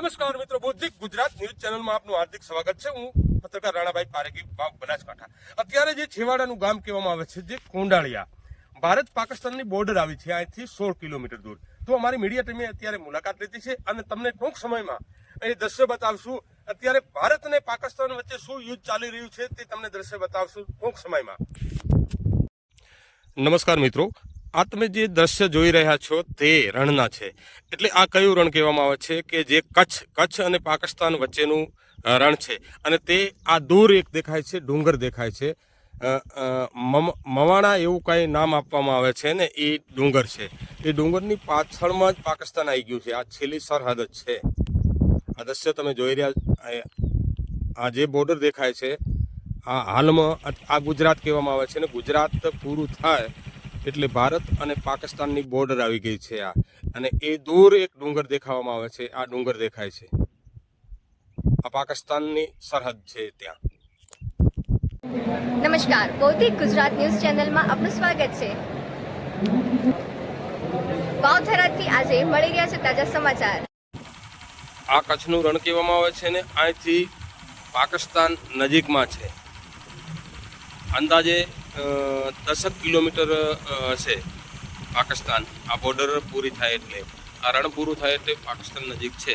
નમસ્કાર મિત્રો, બૌદ્ધિક ગુજરાત ન્યૂઝ ચેનલમાં આપનું હાર્દિક સ્વાગત છે. હું પત્રકાર રાણાભાઈ પારેખી બનાસકાંઠા. અત્યારે જે છેવાડાનું ગામ કહેવામાં આવે છે, જે કોંડાળિયા, ભારત પાકિસ્તાનની બોર્ડર આવી છે, અહીંથી સોળ કિલોમીટર દૂર. તો અમારી મીડિયા ટીમે અત્યારે મુલાકાત લીધી છે અને તમને ટૂંક સમયમાં એ દ્રશ્ય બતાવશું. અત્યારે ભારત અને પાકિસ્તાન વચ્ચે શું યુદ્ધ ચાલી રહ્યું છે તે તમને દ્રશ્ય બતાવશું ટૂંક સમયમાં. નમસ્કાર મિત્રો આ તમે જે દ્રશ્ય જોઈ રહ્યા છો તે રણના છે. એટલે આ કયું રણ કહેવામાં આવે છે કે જે કચ્છ કચ્છ અને પાકિસ્તાન વચ્ચેનું રણ છે. અને તે આ દૂર એક દેખાય છે, ડુંગર દેખાય છે. મવાણા એવું કાંઈ નામ આપવામાં આવે છે ને એ ડુંગર છે. એ ડુંગરની પાછળમાં જ પાકિસ્તાન આવી ગયું છે. આ છેલ્લી સરહદ છે. આ દ્રશ્ય તમે જોઈ રહ્યા, આ- જે બોર્ડર દેખાય છે, આ હાલમાં આ ગુજરાત કહેવામાં આવે છે ને, ગુજરાત પૂરું થાય એટલે ભારત અને પાકિસ્તાનની બોર્ડર આવી ગઈ છે આ. અને એ દૂર એક ડુંગર દેખાવામાં આવે છે. આ ડુંગર દેખાય છે. આ પાકિસ્તાનની સરહદ છે ત્યાં. નમસ્કાર. ભૌતિક ગુજરાત ન્યૂઝ ચેનલમાં આપનું સ્વાગત છે. વાવ થરાદથી આજે મળી રહ્યા છે તાજા સમાચાર. આ કચ્છનું રણ કહેવામાં આવે છે ને અહીંથી પાકિસ્તાન નજીકમાં છે. અંદાજે દસક કિલોમીટર હશે પાકિસ્તાન. આ બોર્ડર પૂરી થાય એટલે. આ રણ પૂરું થાય એટલે પાકિસ્તાન નજીક છે.